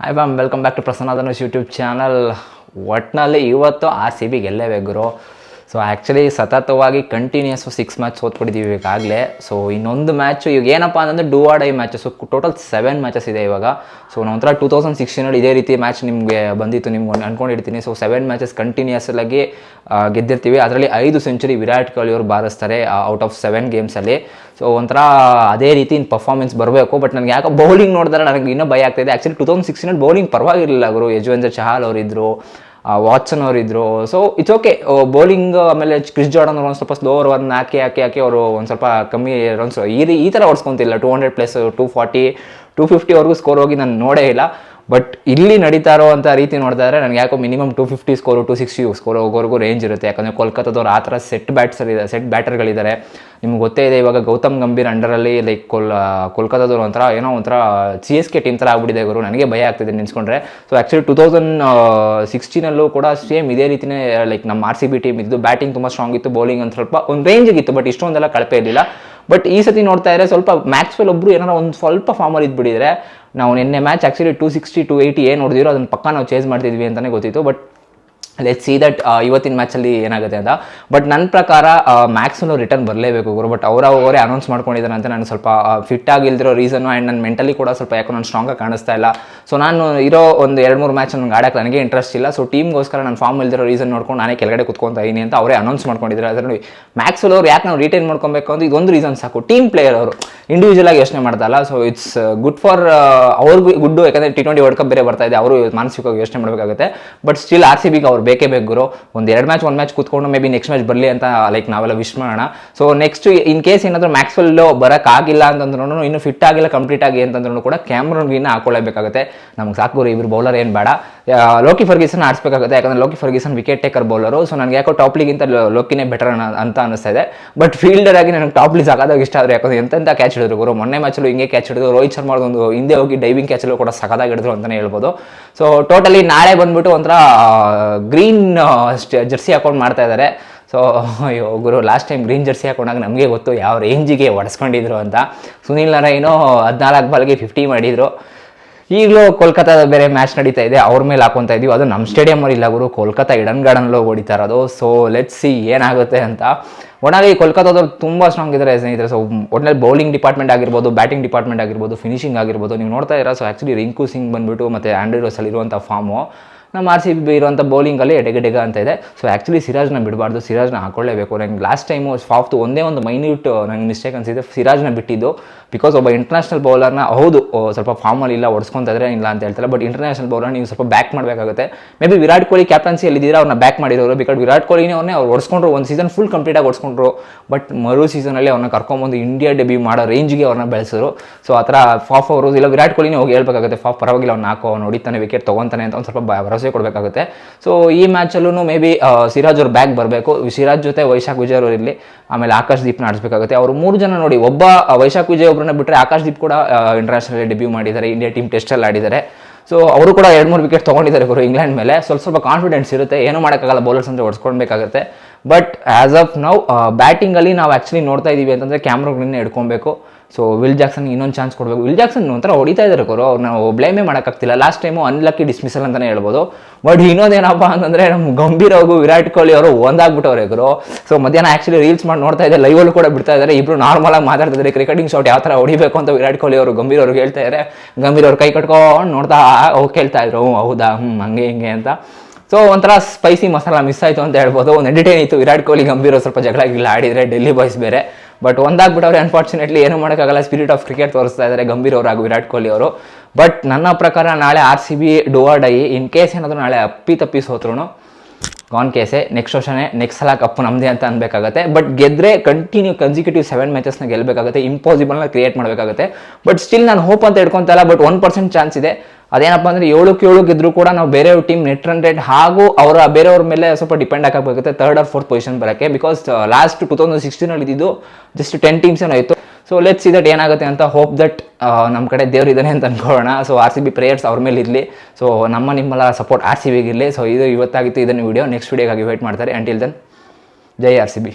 Hi balm welcome back to Prasanna Dhanush YouTube channel ಒಟ್ಟಿನಲ್ಲಿ ಇವತ್ತು R C B ಗೆಲ್ಲೇಬೇಕು so actually ಸತತವಾಗಿ continuous six match ಸೋತ್ಬಿಟ್ಟಿದ್ದೀವಿ ಈಗಾಗಲೇ. ಸೊ ಇನ್ನೊಂದು ಮ್ಯಾಚು ಈಗ ಏನಪ್ಪ ಅಂತಂದರೆ do or die matches total seven matches ಇದೆ ಇವಾಗ. ಸೊ ಒಂಥರ ಟೂ ತೌಸಂಡ್ ಸಿಕ್ಸ್ಟೀನಲ್ಲಿ ಇದೇ ರೀತಿ ಮ್ಯಾಚ್ ನಿಮಗೆ ಬಂದಿತ್ತು. ನಿಮ್ಗೆ ಅನ್ಕೊಂಡಿರ್ತೀನಿ. ಸೊ ಸೆವೆನ್ ಮ್ಯಾಚಸ್ ಕಂಟಿನ್ಯೂಸ್ ಆಗಿ ಗೆದ್ದಿರ್ತೀವಿ. ಅದರಲ್ಲಿ ಐದು ಸೆಂಚುರಿ ವಿರಾಟ್ ಕೊಹ್ಲಿ ಅವರು ಬಾರಿಸ್ತಾರೆ ಔಟ್ ಆಫ್ ಸೆವೆನ್ ಗೇಮ್ಸಲ್ಲಿ ಸೊ ಒಂಥರ ಅದೇ ರೀತಿ ಪರ್ಫಾರ್ಮೆನ್ಸ್ ಬರಬೇಕು. ಬಟ್ ನನಗೆ ಯಾಕೋ ಬೌಲಿಂಗ್ ನೋಡಿದ್ರೆ ನನಗೆ ಇನ್ನೂ ಭಯ ಆಗ್ತಾಯಿದೆ ಆ್ಯಕ್ಚುಲಿ ಟೂ ತೌಸಂಡ್ ಸಿಕ್ಸ್ಟೀನಲ್ಲಿ ಬೌಲಿಂಗ್ ಪರವಾಗಿರಲಿಲ್ಲ ಅವರು ಯಜುವೇಂದ್ರ ಚಹಾಲ್ ಅವರಿದ್ದರು ವಾಟ್ಸನ್ ಇದ್ರು ಸೊ ಇಟ್ಸ್ ಓಕೆ ಬೌಲಿಂಗ್ ಆಮೇಲೆ ಕ್ರಿಸ್ ಜಾರ್ಡನ್ ಅವರು ಒಂದು ಸ್ವಲ್ಪ ಸ್ಲೋರ್ ಒನ್ ಹಾಕಿ ಹಾಕಿ ಹಾಕಿ ಅವರು ಒಂದು ಸ್ವಲ್ಪ ಕಮ್ಮಿ ರನ್ಸ್ ಈ ಈ ಥರ ಹೊಡ್ಸ್ಕೊತಿಲ್ಲ two hundred plus two forty two ಫಿಫ್ಟಿವರೆಗೂ score ಹೋಗಿ ನಾನು ನೋಡೇ ಇಲ್ಲ. ಬಟ್ ಇಲ್ಲಿ ನಡೀತಾ ಇರೋವಂಥ ರೀತಿ ನೋಡಿದ್ರೆ ನನಗೆ ಯಾಕೋ minimum two fifty score two sixty score ಹೋಗೋವರೆಗೂ ರೇಂಜ್ ಇರುತ್ತೆ. ಯಾಕಂದರೆ ಕೋಲ್ಕತ್ತಾದವ್ರು ಆ ಥರ ಸೆಟ್ ಬ್ಯಾಟ್ಸರ್ ಇದೆ ಸೆಟ್ ಬ್ಯಾಟರ್ಗಳಿದ್ದಾರೆ ನಿಮ್ಗೆ ಗೊತ್ತೇ ಇದೆ, ಇವಾಗ ಗೌತಮ್ ಗಂಭೀರ್ ಅಂಡರಲ್ಲಿ ಲೈಕ್ ಕೊಲ್ ಕೋಲ್ಕತ್ತಾದವ್ರು ಒಂಥರ ಏನೋ ಒಂಥರ ಸಿ ಎಸ್ ಕೆ ಟೀಮ್ ಥರ ಆಗ್ಬಿಟ್ಟಿದೆ ಗುರು. ನನಗೆ ಭಯ ಆಗ್ತಿದೆ ನಿನ್ಸ್ಕೊಂಡ್ರೆ. ಸೊ ಆ್ಯಕ್ಚುಲಿ ಟೂ ತೌಸಂಡ್ ಸಿಕ್ಸ್ಟೀನಲ್ಲೂ ಕೂಡ ಸೇಮ್ ಇದೇ ರೀತಿನೇ ಲೈಕ್ ನಮ್ಮ ಆರ್ ಸಿ ಬಿ ಟೀಮ್ ಇದ್ದು ಬ್ಯಾಟಿಂಗ್ ತುಂಬ ಸ್ಟ್ರಾಂಗ್ ಇತ್ತು ಬೌಲಿಂಗ್ ಒಂದು ಸ್ವಲ್ಪ, ಒಂದು ರೇಂಜಿಗಿತ್ತು ಬಟ್ ಇಷ್ಟೊಂದೆಲ್ಲ ಕಳಪೆ ಇರಲಿಲ್ಲ. ಬಟ್ ಈ ಸತಿ ನೋಡ್ತಾ ಇದ್ರೆ ಸ್ವಲ್ಪ ಮ್ಯಾಕ್ಸ್ವೆಲ್ ಒಬ್ಬರು ಏನಾರ ಒಂದು ಸ್ವಲ್ಪ ಫಾರ್ಮಲ್ಲಿ ಇದ್ಬಿಟ್ಟಿದ್ರೆ, ನಾವು ನಿನ್ನೆ match actually two sixty to eighty ಏನು ನೋಡಿದಿರೋ ಅದನ್ನು ಪಕ್ಕ ನಾವು ಚೇಂಜ್ ಮಾಡ್ತಿದ್ವಿ ಅಂತಲೇ ಗೊತ್ತಿತ್ತು. ಬಟ್ ಲೆಟ್ ಸಿ ದಟ್ ಇವತ್ತಿನ ಮ್ಯಾಚಲ್ಲಿ ಏನಾಗುತ್ತೆ ಅಂತ. ಬಟ್ ನನ್ನ ಪ್ರಕಾರ ಮ್ಯಾಕ್ಸಿಮಮ್ ರಿಟರ್ನ್ ಬರಲೇಬೇಕು ಗುರು. ಬಟ್ ಅವರ ಅವರೇ ಅನೌನ್ಸ್ ಮಾಡ್ಕೊಂಡಿದ್ದಾರೆ ಅಂತ ನಾನು ಸ್ವಲ್ಪ ಫಿಟ್ ಆಗಿಲ್ದಿರೋ ರೀಸನ್ ಆ್ಯಂಡ್ ನನ್ನ ಮೆಂಟಲಿ ಕೂಡ ಸ್ವಲ್ಪ ಯಾಕೋ ನಾನು ಸ್ಟ್ರಾಂಗಾಗಿ ಕಾಣಿಸ್ತಾ ಇಲ್ಲ. ಸೊ ನಾನು ಇರೋ ಒಂದು ಎರಡು ಮೂರು ಮ್ಯಾಚ್ ನನಗೆ ಆಡೋಕ್ಕೆ ನನಗೆ ಇಂಟ್ರೆಸ್ಟ್ ಇಲ್ಲ. ಸೊ ಟೀಮ್ಗೋಸ್ಕರ ನಾನು ಫಾರ್ಮ್ ಇಲ್ದಿರೋ ರೀಸನ್ ನೋಡ್ಕೊಂಡು ನಾನೇ ಕೆಳಗಡೆ ಕುತ್ಕೊತಾ ಇದೀನಿ ಅಂತ ಅವರೇ ಅನೌನ್ಸ್ ಮಾಡ್ಕೊಂಡಿದ್ದಾರೆ ಅದರಲ್ಲಿ ಮ್ಯಾಕ್ಸಲ್ ಅವ್ರು ಯಾಕೆ ನಾವು ರಿಟೈನ್ ಮಾಡ್ಕೊಬೇಕು ಅಂತ ಇದೊಂದು ರೀಸನ್ ಸಾಕು. ಟೀಮ್ ಪ್ಲೇಯರ್ ಅವರು ಇಂಡಿವಿಜುವಲ್ ಆಗಿ ಯೋಚನೆ ಮಾಡ್ತಾರಲ್ಲ ಸೊ ಇಟ್ಸ್ ಗುಡ್ ಫಾರ್ ಅವ್ರಿಗೂ ಗುಡ್ಡು. ಯಾಕಂದರೆ ಟಿ ಟ್ವೆಂಟಿ ವರ್ಲ್ಡ್ ಕಪ್ ಬೇರೆ ಬರ್ತಾ ಇದೆ. ಅವರು ಮಾನಸಿಕವಾಗಿ ಯೋಚನೆ ಮಾಡಬೇಕಾಗುತ್ತೆ. ಬಟ್ ಸ್ಟಿಲ್ ಆರ್ ಸಿ ಬಿಗೆ ಅವ್ರು ಬೇಕೇ ಬೇಕು ಗುರು. ಒಂದು ಎರಡು ಮ್ಯಾಚ್ ಒಂದು ಮ್ಯಾಚ್ ಕೂತ್ಕೊಂಡು ಮೇ ಬಿ ನೆಕ್ಸ್ಟ್ ಮ್ಯಾಚ್ ಬರಲಿ ಅಂತ ಲೈಕ್ ನಾವೆಲ್ಲ ವಿಶ್ ಮಾಡೋಣ. ಸೊ ನೆಕ್ಸ್ಟ್ ಇನ್ ಕೇಸ್ ಏನಾದರೂ ಮ್ಯಾಕ್ಸ್ವೆಲ್ ಬರೋಕ್ಕಾಗಿಲ್ಲ ಅಂತಂದ್ರೂ ಇನ್ನು ಫಿಟ್ ಆಗಿಲ್ಲ ಕಂಪ್ಲೀಟ್ ಆಗಿ ಅಂತಂದ್ರೂ ಕೂಡ ಕ್ಯಾಮ್ರನ್ಗಿನ್ನ ಹಾಕೊಳ್ಳೇಬೇಕಾಗುತ್ತೆ ನಮ್ಗೆ ಸಾಕು ಗುರು, ಇಬ್ರು ಬೌಲರ್ ಏನು ಬೇಡ. ಲೋಕಿ ಫರ್ಗಿಸನ್ ಆಡಿಸ್ಬೇಕಾಗುತ್ತೆ. ಯಾಕಂದ್ರೆ Lockie Ferguson wicket taker bowler so ನನಗೆ ಯಾಕೋ ಟಾಪ್ ಲೀಗಿಂತ ಲೋಕಿನೇ ಬೆಟರ್ ಅಂತ ಅನಿಸ್ತಾ ಇದೆ ಬಟ್ ಫೀಲ್ಡರ್ ಆಗಿ ನನಗೆ ಟಾಪ್ ಸಾಕಾದಾಗ ಇಷ್ಟ ಆದರೆ ಯಾಕಂದ್ರೆ ಎಂತೆಂಥ ಕ್ಯಾಚ್ ಹಿಡಿದ್ರು ಗುರು. ಮೊನ್ನೆ ಮ್ಯಾಚಲ್ಲೂ ಹಿಂಗೆ ಕ್ಯಾಚ್ ಹಿಡಿದು ರೋಹಿತ್ ಶರ್ಮಾ ಒಂದು ಹಿಂದೆ ಹೋಗಿ ಡೈವಿಂಗ್ ಕ್ಯಾಚಲ್ಲೂ ಕೂಡ ಸಖತ್ತಾಗಿ ಹಿಡಿದ್ರು ಅಂತಲೇ ಹೇಳ್ಬೋದು. ಸೊ ಟೋಟಲಿ ನಾಳೆ ಬಂದ್ಬಿಟ್ಟು ಒಂಥರ ಗ್ರೀನ್ ಜರ್ಸಿ ಹಾಕೊಂಡು ಮಾಡ್ತಾ ಇದ್ದಾರೆ ಸೊ ಅಯ್ಯೋ, ಗುರು ಲಾಸ್ಟ್ ಟೈಮ್ ಗ್ರೀನ್ ಜರ್ಸಿ ಹಾಕೊಂಡಾಗ ನಮಗೆ ಗೊತ್ತು ಯಾವ ರೇಂಜಿಗೆ ಹೊಡೆಸ್ಕೊಂಡಿದ್ರು ಅಂತ. ಸುನಿಲ್ ನಾರಾಯಣು ಹದಿನಾಲ್ಕು ಬಾಲ್ಗೆ ಫಿಫ್ಟಿ ಮಾಡಿದರು. ಈಗಲೂ ಕೋಲ್ಕತ್ತಾದ ಬೇರೆ ಮ್ಯಾಚ್ ನಡೀತಾ ಇದೆ, ಅವ್ರ ಮೇಲೆ ಹಾಕೊತಾ ಇದೀವಿ. ಅದು ನಮ್ಮ ಸ್ಟೇಡಿಯಮಲ್ಲಿ ಇಲ್ಲ, ಗುರು. ಕೋಲ್ಕತ್ತಾ ಇಡನ್ ಗಾರ್ಡನ್ಲೋಗಿ ಹೊಡಿತಾ ಇರೋದು. ಸೊ ಲೆಟ್ ಸಿ ಏನಾಗುತ್ತೆ ಅಂತ. ಒಣಗಿ ಕೋಲ್ಕತ್ತಾದವ್ರು ತುಂಬ ಸ್ಟ್ರಾಂಗ್ ಇದ್ದಾರೆ ಸ್ನೇಹಿತರೆ. ಸೊ ಒಟ್ನಲ್ಲಿ ಬೌಲಿಂಗ್ ಡಿಪಾರ್ಟ್ಮೆಂಟ್ ಆಗಿರ್ಬೋದು ಬ್ಯಾಟಿಂಗ್ ಡಿಪಾರ್ಟ್ಮೆಂಟ್ ಆಗಿರ್ಬೋದು ಫಿನಿಶಿಂಗ್ ಆಗಿರ್ಬೋದು, ನೀವು ನೋಡ್ತಾ ಇರೋ ಸೊ ಆ್ಯಕ್ಚುಲಿ ರಿಂಕು ಸಿಂಗ್ ಬಂದ್ಬಿಟ್ಟು ಮತ್ತು ಆ್ಯಂಡ್ರಿ ರೋಸಲ್ಲಿರುವಂಥ ಫಾರ್ಮು ನಮ್ಮ ಆರ್ ಸಿ ಬಿ ಇರುವಂಥ ಬೌಲಿಂಗಲ್ಲಿ ಎಡೆಗೆಡೆಗ ಅಂತ ಇದೆ. ಸೊ ಆ್ಯಕ್ಚುಲಿ ಸಿರಾಜ್ನ ಬಿಡಬಾರ್ದು. ಸಿರಾಜ್ನ ಹಾಕೊಳ್ಳೇಬೇಕು. ನಂಗೆ ಲಾಸ್ಟ್ ಟೈಮು ಫಾಫ್ತು ಒಂದೇ ಒಂದು ಮೈನ್ಯೂಟ್ ನಂಗೆ ಮಿಸ್ಟೇಕ್ ಅನಿಸಿದೆ. ಸಿರಾಜ್ನ ಬಿಟ್ಟಿದ್ದು ಬಿಕಾಸ್ ಒಬ್ಬ ಇಂಟರ್ನ್ಯಾಷನಲ್ ಬೌಲರ್ನ ಹೌದು ಸ್ವಲ್ಪ ಫಾರ್ಮಲ್ಲಿ ಇಲ್ಲ ಹೊಡ್ಸ್ಕೊಂತ ಇದ್ರೆ ಇಲ್ಲ ಅಂತ ಹೇಳ್ತಾರೆ ಬಟ್ ಇಂಟರ್ನ್ಯಾಷನಲ್ ಬೌಲರ್ ನೀವು ಸ್ವಲ್ಪ ಬ್ಯಾಕ್ ಮಾಡಬೇಕಾಗುತ್ತೆ. May be Virat Kohli captaincy ಇದ್ದೀರಾ ಅವ್ರನ್ನ ಬ್ಯಾಕ್ ಮಾಡಿರೋರು ಬಿಕಾಸ್ ವಿರಾಟ್ ಕೊಹ್ಲಿನೇ ಅವ್ರನ್ನೇ ಅವ್ರು ಹೊಡ್ಸ್ಕೊಂಡ್ರು ಒಂದು ಸೀಸನ್ ಫುಲ್ ಕಂಪ್ಲೀಟಾಗಿ ಹೊಡ್ಸ್ಕೊಂಡ್ರು ಬಟ್ ಮರು ಸೀಸನಲ್ಲಿ ಅವ್ರನ್ನ ಕರ್ಕೊಂಬಂದು ಇಂಡಿಯಾ ಡೆಬ್ಯೂ ಮಾಡೋ ರೇಂಜ್ಗೆ ಅವ್ರನ್ನ ಬೆಳೆಸಿದ್ರು ಸೊ ಆ ಥರ ಫಾಫ್ ಅವರು ಇಲ್ಲ, ವಿರಾಟ್ ಕೊಹ್ಲಿನೇ ಹೋಗಿ ಹೇಳ್ಬೇಕಾಗುತ್ತೆ. ಫಾಫ್ ಪರವಾಗಿಲ್ಲ, ಅವ್ನು ಹಾಕೋ, ಅವ್ನು ಹೊಡಿತಾನೆ ವಿಕೆಟ್ ತೊಗೊತಾನೆ ಅಂತ ಒಂದು ಸ್ವಲ್ಪ ಭ- ಭರವಸೆ ಕೊಡಬೇಕಾಗುತ್ತೆ. ಸೊ ಈ ಮ್ಯಾಚಲ್ಲೂ ಮೇ ಬಿ ಸಿರಾಜ್ ಅವ್ರ ಬ್ಯಾಕ್ ಬರಬೇಕು. ಸಿರಾಜ್ ಜೊತೆ ವೈಶಾಖ್ ವಿಜಯ್ ಅವರು ಇರಲಿ. ಆಮೇಲೆ ಆಕಾಶ್ ದೀಪ್ನ ಆಡಿಸಬೇಕಾಗುತ್ತೆ. ಅವರು ಮೂರು ಜನ ನೋಡಿ, ಒಬ್ಬ ವೈಶಾಖ್ ವಿಜಯ್ ಒಬ್ಬರನ್ನ ಬಿಟ್ಟರೆ ಆಕಾಶ್ ದೀಪ್ ಕೂಡ ಇಂಟರ್ನ್ಯಾಷನಲ್ ಡೆಬ್ಯೂ ಮಾಡಿದ್ದಾರೆ. ಇಂಡಿಯಾ ಟೀಮ್ ಟೆಸ್ಟಲ್ಲಿ ಆಡಿದ್ದಾರೆ. ಸೊ ಅವರು ಕೂಡ ಎರಡು ಮೂರು ವಿಕೆಟ್ ತೊಗೊಂಡಿದ್ದಾರೆ ಗುರು ಇಂಗ್ಲೆಂಡ್ ಮೇಲೆ. ಸ್ವಲ್ಪ ಸ್ವಲ್ಪ ಕಾನ್ಫಿಡೆನ್ಸ್ ಇರುತ್ತೆ. ಏನೂ ಮಾಡೋಕ್ಕಾಗಲ್ಲ. ಬೌಲರ್ಸ್ ಅಂದರೆ ಹೊಡ್ಸ್ಕೊಳ್ಬೇಕಾಗುತ್ತೆ. ಬಟ್ ಆ್ಯಸ್ ಆಫ್ ನೌ ಬ್ಯಾಟಿಂಗಲ್ಲಿ ನಾವು ಆ್ಯಕ್ಚುಲಿ ನೋಡ್ತಾ ಇದ್ದೀವಿ ಅಂತಂದರೆ ಕ್ಯಾಮ್ರಾಗಳನ್ನ ಹಿಡ್ಕೊಬೇಕು. ಸೊ ವಿಲ್ ಜಾಕ್ಸನ್ ಇನ್ನೊಂದು ಚಾನ್ಸ್ ಕೊಡಬೇಕು. ವಿಲ್ ಜಾಕ್ಸನ್ ಒಂಥರ ಹೊಡಿತಾ ಇದ್ದಾರೆ ಅವ್ರು ನಾವು ಬ್ಲೇಮೇ ಮಾಡೋಕ್ಕಾಗ್ತಿಲ್ಲ ಲಾಸ್ಟ್ ಟೈಮು ಅನ್ಲಕ್ಕಿ ಡಿಸ್ಮಿಸಲ್ ಅಂತಲೇ ಹೇಳ್ಬೋದು. ಬಟ್ ಇನ್ನೊಂದೇನಪ್ಪ ಅಂತಂದರೆ ನಮ್ಮ ಗಂಭೀರ್ ಹಾಗೂ ವಿರಾಟ್ ಕೊಹ್ಲಿ ಅವರು ಒಂದಾಗ್ಬಿಟ್ಟವ್ರೆ ಗುರು. ಸೊ ಮಧ್ಯಾಹ್ನ ಆ್ಯಕ್ಚುಲಿ ರೀಲ್ಸ್ ಮಾಡಿ ನೋಡ್ತಾ ಇದ್ದಾರೆ. ಲೈವಲ್ಲೂ ಕೂಡ ಬಿಡ್ತಾ ಇದ್ದಾರೆ. ಇಬ್ಬರು ನಾರ್ಮಲ್ ಆಗಿ ಮಾತಾಡ್ತಿದ್ದಾರೆ. ಕ್ರಿಕೆಟಿಂಗ್ ಶಾಟ್ ಯಾವ ಥರ ಹೊಡಿಬೇಕು ಅಂತ ವಿರಾಟ್ ಕೊಹ್ಲಿ ಅವರು ಗಂಭೀರ್ ಅವ್ರಿಗೆ ಹೇಳ್ತಾ ಇದ್ದಾರೆ ಗಂಭೀರ್ ಅವ್ರು ಕೈ ಕಟ್ಕೊಂಡು ನೋಡ್ತಾ ಹೋಗಿ ಕೇಳ್ತಾ ಇದ್ರು. ಹೌದಾ? ಹ್ಞೂ ಹಂಗೆ, ಹಿಂಗೆ ಅಂತ. ಸೊ ಒಂಥರ ಸ್ಪೈಸಿ ಮಸಾಲ ಮಿಸ್ ಆಯಿತು ಅಂತ ಹೇಳ್ಬೋದು. ಒಂದು ಎಂಟರ್ಟೈನ್ ಇತ್ತು. ವಿರಾಟ್ ಕೊಹ್ಲಿ ಗಂಭೀರ ಸ್ವಲ್ಪ ಜಗಳ ಇಲ್ಲ ಆಡಿದರೆ ಡೆಲ್ಲಿ ಬಾಯ್ಸ್ ಬೇರೆ. ಬಟ್ ಒಂದಾಗ್ಬಿಟ್ಟವ್ರೆ ಅನ್ಫಾರ್ಚುನೇಟ್ಲಿ ಏನು ಮಾಡೋಕ್ಕಾಗಲ್ಲ. ಸ್ಪಿರಿಟ್ ಆಫ್ ಕ್ರಿಕೆಟ್ ತೋರಿಸ್ತಾ ಇದ್ದಾರೆ ಗಂಭೀರ್ ಅವರು ಹಾಗೂ ವಿರಾಟ್ ಕೊಹ್ಲಿ ಅವರು. ಬಟ್ ನನ್ನ ಪ್ರಕಾರ ನಾಳೆ ಆರ್ ಸಿ ಬಿ ಡೋವರ್ಡ್ ಐ ಇನ್ ಕೇಸ್ ಏನಾದರೂ ನಾಳೆ ಅಪ್ಪಿ ತಪ್ಪಿ ಸೋತ್ರು ಗಾನ್ ಕೇಸೆ ನೆಕ್ಸ್ಟ್ ವರ್ಷನೇ ನೆಕ್ಸ್ಟ್ ಸಲ ಕಪ್ಪು ನಮ್ಮದೇ ಅಂತ ಅನ್ಬೇಕಾಗುತ್ತೆ. ಬಟ್ ಗೆದ್ರೆ ಕಂಟಿನ್ಯೂ ಕನ್ಸಿಕ್ಯೂಟಿವ್ ಸೆವೆನ್ ಮ್ಯಾಚಸ್ನ ಗೆಲ್ಲಬೇಕಾಗುತ್ತೆ ಇಂಪಾಸಿಬಲ್ನ ಕ್ರಿಯೇಟ್ ಮಾಡಬೇಕಾಗುತ್ತೆ. ಬಟ್ ಸ್ಟಿಲ್ ನಾನು ಹೋಪ್ ಅಂತ ಇಟ್ಕೊಂತ ಇಲ್ಲ ಬಟ್ ಒನ್ ಪರ್ಸೆಂಟ್ ಚಾನ್ಸ್ ಇದೆ. ಅದೇನಪ್ಪ ಅಂದರೆ ಏಳಕ್ಕೆ ಏಳು ಗೆದ್ರು ಕೂಡ ನಾವು ಬೇರೆಯವ್ರ ಟೀಮ್ ನೆಟ್ ರನ್ ರೇಟ್ ಹಾಗೂ ಅವರ ಬೇರೆಯವ್ರ ಮೇಲೆ ಸ್ವಲ್ಪ ಡಿಪೆಂಡ್ ಆಗಬೇಕಾಗುತ್ತೆ ಥರ್ಡ್ ಆರ್ ಫೋರ್ತ್ ಪೊಸಿಷನ್ ಬರೋಕ್ಕೆ. ಬಿಕಾಸ್ ಲಾಸ್ಟ್ ಟು ತೌಸಂಡ್ ಸಿಕ್ಸ್ಟೀನಲ್ಲಿ ಇದ್ದಿದ್ದು ಜಸ್ಟ್ ಟೆನ್ ಟೀಮ್ಸ್ ಏನೋ ಇತ್ತು. ಸೊ ಲೆಟ್ಸ್ ಸಿ ದಟ್ ಏನಾಗುತ್ತೆ ಅಂತ ಹೋಪ್ ದಟ್ ನಮ್ಮ ಕಡೆ ದೇವ್ರು ಇದ್ದಾನೆ ಅಂತ ಅನ್ಕೊಳ್ಳೋಣ. So R C B prayers ಅವ್ರ ಮೇಲೆ ಇರಲಿ. ಸೊ ನಮ್ಮ ನಿಮ್ಮೆಲ್ಲ ಸಪೋರ್ಟ್ ಆರ್ ಸಿ ಬಿಗಿರಲಿ ಸೊ ಇದು ಇವತ್ತಾಗಿತ್ತು ಇದನ್ನು ವಿಡಿಯೋ ನೆಕ್ಸ್ಟ್ ವಿಡಿಯೋಗಾಗಿ ವೇಟ್ ಮಾಡ್ತಾರೆ. ಅಂಟಿಲ್ ದನ್ ಜೈ ಆರ್ ಸಿ ಬಿ